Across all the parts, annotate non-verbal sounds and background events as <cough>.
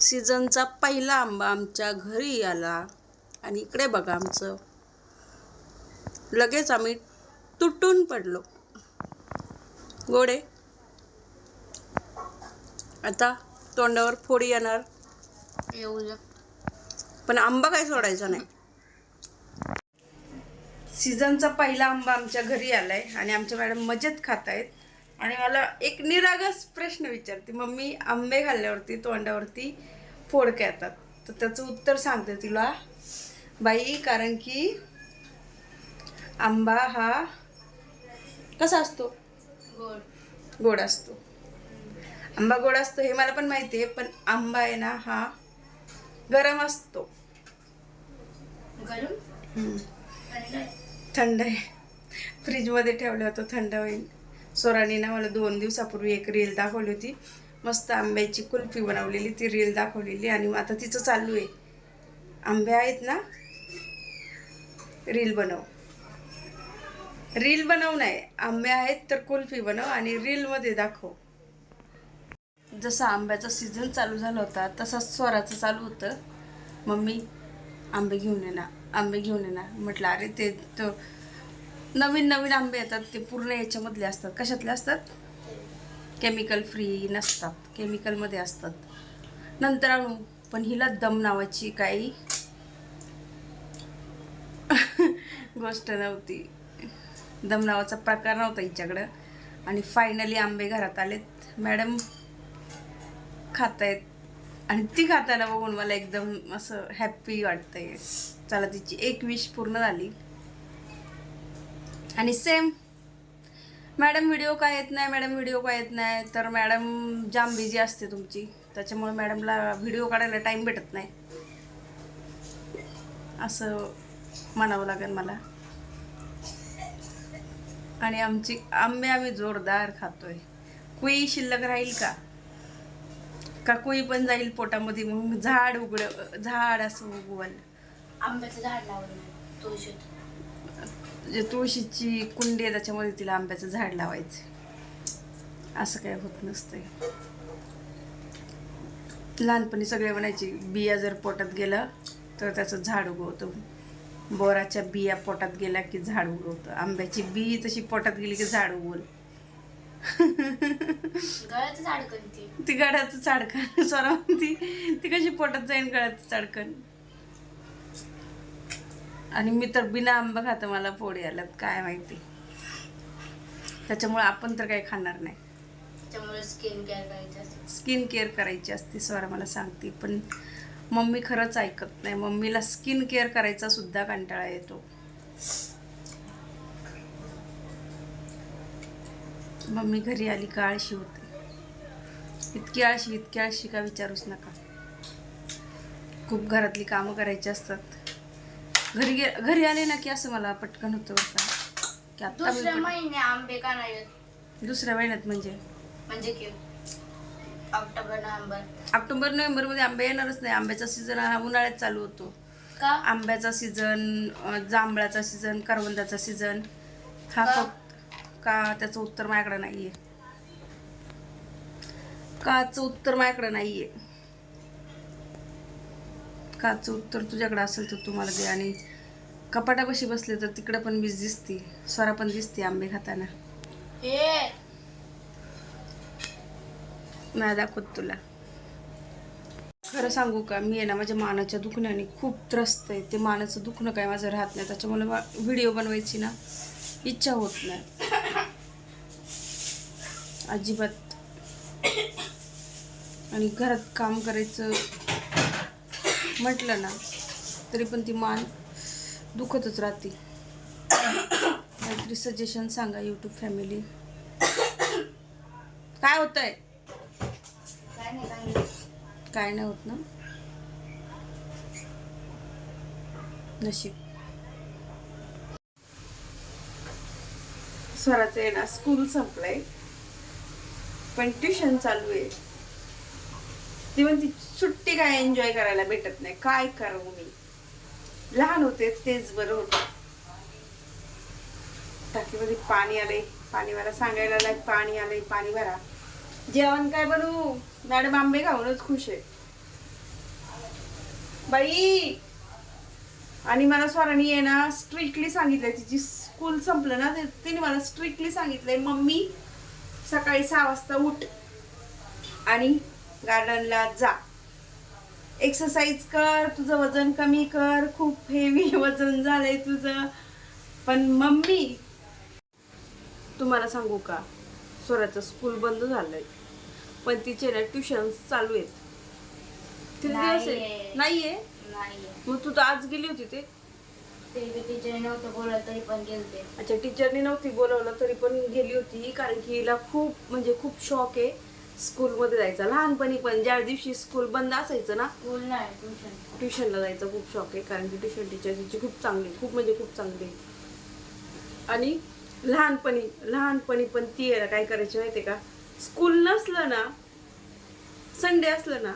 सीझनचा पहिला आंबा आमच्या घरी आला आणि इकडे बघा आमचं. लगेच आम्ही तुटून पडलो. गोडे. आता तोंडावर फोडी येणार. येऊ पण आंबा काय सोडायचा नाही. सीझनचा पहिला आंबा आमच्या घरी आलाय आणि आमच्या मॅडम मजेत खात आहेत आणि मला एक निरागस प्रश्न विचारते. मम्मी आंबे खाल्ल्यावरती तोंडावरती फोडक्या येतात. तर त्याचं उत्तर सांगते तिला. बाई कारण की आंबा हा कसा असतो? गोड. गोड असतो. आंबा गोड असतो हे मला पण माहिती आहे पण आंबा आहे ना हा गरम असतो. गरम? हम्म. थंड आहे. थंड आहे. फ्रीजमध्ये ठेवलं होतं थंड होईल. सोरानी ना मला दोन दिवसापूर्वी एक रील दाखवली होती. मस्त आंब्याची कुल्फी बनवलेली ती रील दाखवलेली आणि मग आता तिचं चालू आहे. आंबे आहेत ना? रील बनव. रील बनव नाही आंबे आहेत तर कुल्फी बनव आणि रीलमध्ये दाखव. जसा आंब्याचा सीझन चालू झाला होता तसाच स्वराचं चालू होतं. मम्मी आंबे घेऊन ये ना आंबे घेऊन ये ना. म्हटलं अरे ते तो नवीन नवीन आंबे येतात ते पूर्ण याच्यामधले असतात. कशातले असतात? केमिकल फ्री नसतात. केमिकलमध्ये असतात. नंतर आणू. पण हिला दम नावाची काही गोष्ट नव्हती. दम नावाचा प्रकार नव्हता हिच्याकडं. आणि फायनली आंबे घरात आलेत. मॅडम खातायत. आणि ती खाताना बघून मला एकदम असं हॅप्पी वाटतंय. चला तिची एक विश पूर्ण झाली. आणि सेम मॅडम व्हिडिओ काय येत नाही मॅडम व्हिडिओ काय येत नाही तर मॅडम जाम बिझी असते तुमची. त्याच्यामुळे मॅडमला व्हिडिओ काढायला टाईम भेटत नाही. असं म्हणावं लागेल मला. आणि आमची आंबे आम्ही जोरदार खातोय. कुई शिल्लक राहील का? का कुई पण जाईल पोटामध्ये मग झाड उघड झाड असं उगवल. आंब्याचं झाड लावलं नाही तुळशीत जे तुळशीची कुंडी आहे त्याच्यामध्ये तिला आंब्याचं झाड लावायचं. असं काय होत नसतंय. लहानपणी सगळे म्हणायचे बिया जर पोटात गेलं तर त्याचं झाड उगवतं. बोराच्या बिया पोटात गेल्या की झाड उगवतं. आंब्याची बी तशी पोटात गेली की झाड उगवल ती गळ्याचं चाडकन स्वरा म्हणती ती कशी पोटात जाईन गळ्याचं चाडकन आणि मी तर बिना आंबा खातं मला पोळी आल्यात काय माहिती. त्याच्यामुळे आपण तर काही खाणार नाही. त्याच्यामुळे स्किन केअर करायची असते. स्किन केअर करायची असते स्वरा मला सांगते. पण मम्मी खरंच ऐकत नाही. मम्मीला स्किन केअर करायचा सुद्धा कंटाळा येतो. मम्मी घरी आली का आळशी होते. इतकी आळशी इतकी आळशी का विचारूच नका. खूप घरातली कामं करायची असतात. घरी गे घरी आले ना की असं मला पटकन होतं. बरं का की आता मी दुसऱ्या पट- महिने आंबे का नाही येत? दुसऱ्या महिन्यात म्हणजे? म्हणजे की ऑक्टोबर नोव्हेंबर. ऑक्टोबर नोव्हेंबरमध्ये आंबे येणारच नाही. आंब्याचा सीझन हा उन्हाळ्यात चालू होतो. का? आंब्याचा सीझन जांभळाचा सीझन करवंदाचा सीझन हा का? फक्त का त्याचं उत्तर माझ्याकडे नाहीये. काचं उत्तर माझ्याकडे नाहीये? काचं उत्तर तुझ्याकडे असेल तर तू मला दे. आणि कपाटापाशी बसले तर तिकडे पण मीच दिसते स्वरा पण दिसते आंबे खाताना. नाही दाखवत तुला. खरं सांगू का मी आहे ना माझ्या मानाच्या दुखण्याने खूप त्रस्त आहे. ते मानाचं दुखणं काय माझं राहत नाही. त्याच्यामुळे व्हिडिओ बनवायची ना इच्छा होत नाही. अजिबात. आणि घरात काम करायचं म्हटलं ना तरी पण ती मान दुखतच राहते. काहीतरी सजेशन सांगा यूट्यूब फॅमिली काय होतंय? काय नाही काय नाही. होत ना. नशीब. स्वराचं आहे ना स्कूल संपलंय. पण ट्युशन चालू आहे. ती म्हणती सुट्टी काय एन्जॉय करायला भेटत नाही. काय करू मी? लहान होते तेच बरं होतं. टाकीमध्ये पाणी आलंय. पाणी मला सांगायला लाग पाणी आलंय पाणी भरा. जेवण काय बनवू? मॅडम आंबे खाऊनच खुश आहे बाई! आणि मला स्वराणी आहे ना स्ट्रिक्टली सांगितलंय तिची स्कूल संपलं ना तिने मला स्ट्रिक्टली सांगितलंय मम्मी सकाळी सहा वाजता उठ. आणि गार्डनला जा. एक्सरसाइज कर तुझं वजन कमी कर. खूप हेवी <laughs> वजन झालंय तुझं. पण मम्मी तुम्हाला सांगू का? स्वराचं स्कूल बंद झालंय. पण तिचे ना ट्युशन चालू आहेत. किती दिवस आहे. नाहीये. नाहीये? नाही मग तू तर आज गेली होती ते. ते टीचर नव्हतं बोलत तरी पण गेलते. अच्छा टीचरने नव्हती बोलवलं तरी पण गेली होती. कारण की हिला खूप म्हणजे खूप शॉक आहे. स्कूलमध्ये जायचा. लहानपणी पण ज्या दिवशी स्कूल बंद असायचं ना स्कूल नाही ट्युशन. ट्युशनला जायचा खूप शॉक आहे कारण की ट्युशन टीचर तिची खूप चांगली खूप म्हणजे खूप चांगली. आणि लहानपणी लहानपणी पण ती आहे ना काय करायची माहिती आहे का? स्कूल नसलं ना संडे असलं ना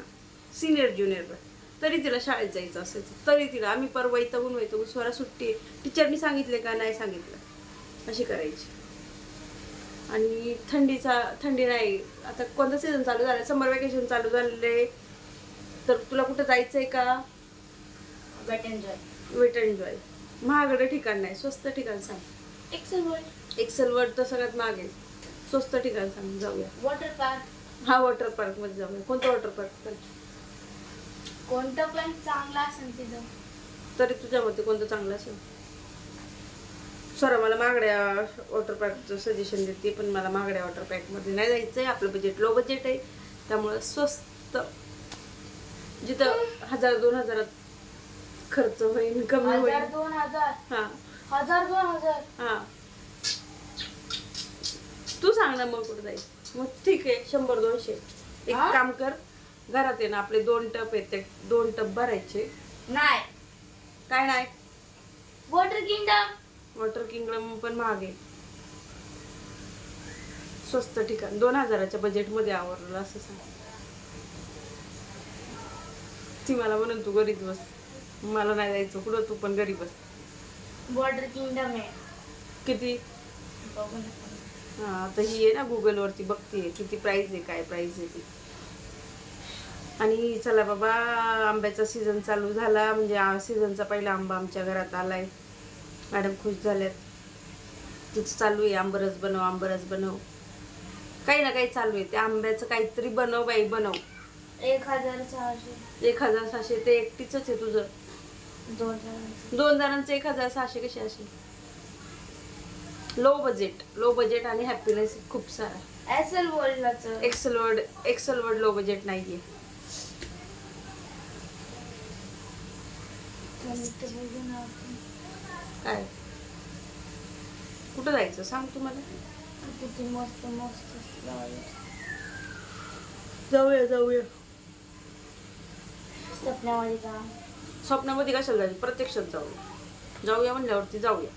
सिनियर ज्युनियरला तरी तिला शाळेत जायचं असायचं. तरी तिला आम्ही परवा इथं वैतगून स्वरा सुट्टी टीचरनी सांगितले का? नाही सांगितलं. अशी करायची. आणि थंडीचा थंडी नाही. आता कोणता सीझन चालू झाला समर वेकेशन चालू झालेले. तर तुला कुठं जायचंय का? बेट एन्जॉय वेट एन्जॉय महागडं ठिकाण नाही. स्वस्त ठिकाण सांग. एक्सेल वर्ल्ड एक्सेल वर तर सगळ्यात महाग आहे स्वस्त ठिकाण सांग. जाऊया. वॉटर पार्क हा वॉटर पार्कमध्ये जाऊया. कोणता वॉटर पार्क कोणतं पण चांगलं असेल तिथं. तरी तुझ्या मते कोणतं चांगलं असेल? सर मला महागड्या वॉटर पार्कचं सजेशन देते पण मला महागड्या वॉटर पार्कमध्ये नाही जायचंय. आपलं बजेट लो बजेट आहे. त्यामुळं स्वस्त. जिथं हजार दोन हजारात खर्च होईल कमी हजार होईल दोन हजार? हा. हजार दोन हजार? हा. तू सांग ना मग कुठं जायचं. मग ठीक आहे शंभर दोनशे. एक हा? काम कर घरात आहे ना आपले दोन टप आहेत ते दोन टप भरायचे. नाही. काय नाही? वॉटर किंगडम वॉटर किंगडम पण महाग आहे स्वस्त ठिकाण. दोन हजाराच्या बजेटमध्ये आवरलं असं सांग. ती मला म्हणून तू घरीच बस. मला नाही जायचं. कुठं तू पण घरी बस. वॉटर किंगडम आहे. किती. हा आता ही आहे ना गुगलवरती बघते. किती प्राइस आहे काय प्राइस आहे ती. आणि चला बाबा आंब्याचा सीझन चालू झाला. म्हणजे सीझनचा पहिला आंबा आमच्या घरात आलाय. मॅडम खुश झाल्यात. तिचं चालू आहे आंबरस बनव आंबरस बनव. काही ना काही चालू आहे. त्या आंब्याचं काहीतरी बनव बाई बनव. एक हजार सहाशे. एक हजार सहाशे ते एकटीच आहे तुझं. दोन जणांचं. एक हजार सहाशे कसे असेल? लो बजेट लो बजेट आणि हॅपीनेस खूप सारा. S L वर्ल्डलाच excel word excel word low budget नाहीये. काय? कुठं जायचं? सांग तू मला किती मस्त मस्त. जाऊया. जाऊया सपन्यामध्ये जा स्वप्नामध्ये कशाला जायचं? प्रत्यक्षात जाऊया. जाऊया म्हणल्यावरती जाऊया.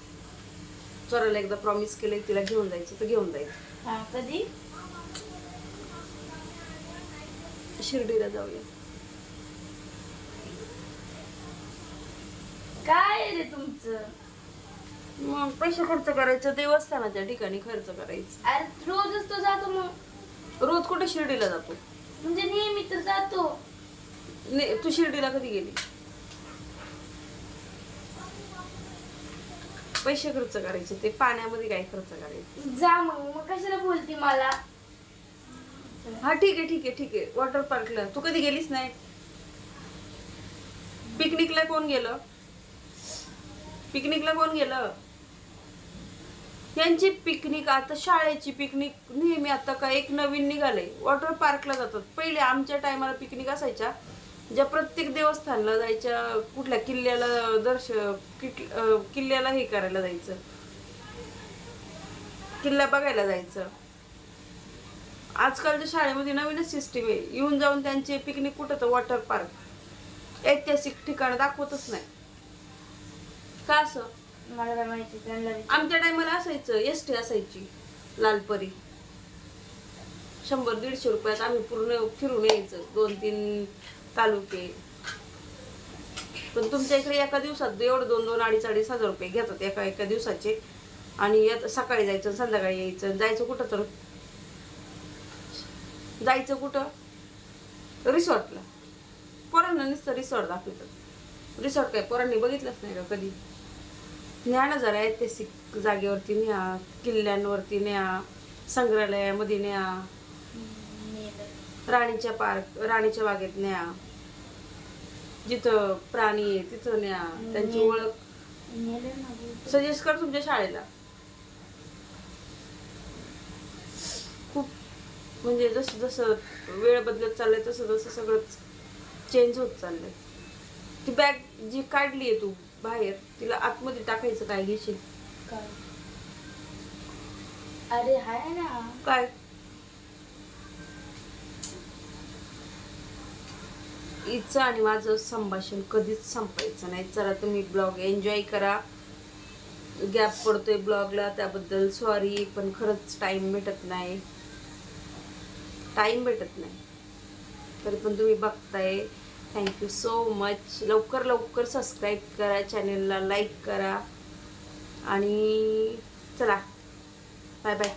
चोराला एकदा प्रॉमिस केलंय तिला घेऊन जायचं तर घेऊन जायचं. हा कधी? शिर्डीला जाऊया. काय रे तुमचं? मग पैसे खर्च करायचं देवस्थानाच्या ठिकाणी खर्च करायचं. अरे रोजच तो जातो मग. रोज कुठे शिर्डीला जातो? म्हणजे नेहमी तर जातो. ने तू शिर्डीला कधी गेली? पैसे खर्च करायचे ते पाण्यामध्ये काय खर्च करायचे? जा मग मग कशाला बोलती मला? हा ठीक आहे ठीक आहे ठीक आहे. वॉटर पार्कला तू कधी गेलीस नाही? पिकनिकला कोण गेलं? पिकनिकला कोण गेलं? यांची पिकनिक आता शाळेची पिकनिक नेहमी आता का एक नवीन निघाले वॉटर पार्कला जातात. पहिले आमच्या टायमाला पिकनिक असायच्या. ज्या प्रत्येक देवस्थानला जायच्या कुठल्या किल्ल्याला दर्श किट- किल्ल्याला हे करायला जायचं. किल्ला बघायला जायचं. आजकालच्या शाळेमध्ये नवीनच सिस्टीम आहे. येऊन जाऊन त्यांचे पिकनिक कुठं तर वॉटर पार्क. ऐतिहासिक ठिकाणं दाखवतच नाही. का असं? मला काय माहिती त्यांना विचार. आमच्या टायमाला असायचं एस टी असायची लालपरी. शंभर दीडशे रुपयात आम्ही पूर्ण फिरून यायचं दोन तीन तालुके. पण तुमच्या इकडे एका दिवसात एवढं दोन दोन अडीच अडीच हजार रुपये घेतात एका एका दिवसाचे. आणि येत सकाळी जायचं संध्याकाळी यायचं. जायचं कुठं तर? जायचं कुठं? रिसॉर्टला. पोरांना नुसतं रिसॉर्ट दाखवतात. रिसॉर्ट काय पोरांनी बघितलंच नाही का कधी? न्या ना जरा ऐतिहासिक जागेवरती न्या किल्ल्यांवरती न्या संग्रहालयामध्ये न्या. राणीच्या पार्क राणीच्या बागेत न्या. जिथं प्राणी आहे तिथं न्या. त्यांची. ओळख. सजेस्ट कर तुमच्या शाळेला. खूप म्हणजे जसं जसं वेळ बदलत चाललंय तसं तसं सगळंच चेंज होत चाललंय. ती बॅग जी काढली आहे तू बाहेर तिला आतमध्ये टाकायचं काय घेशील? काय? अरे हाय ना. काय? हिचं आणि माझं संभाषण कधीच संपायचं नाही. चला तुम्ही ब्लॉग एन्जॉय करा. गॅप पडतोय ब्लॉगला त्याबद्दल सॉरी पण खरंच टाइम भेटत नाही. टाइम भेटत नाही. तरी पण तुम्ही बघताय. थँक्यू सो मच लवकर लवकर सबस्क्राईब करा चॅनेलला लाईक करा. आणि चला. Bye bye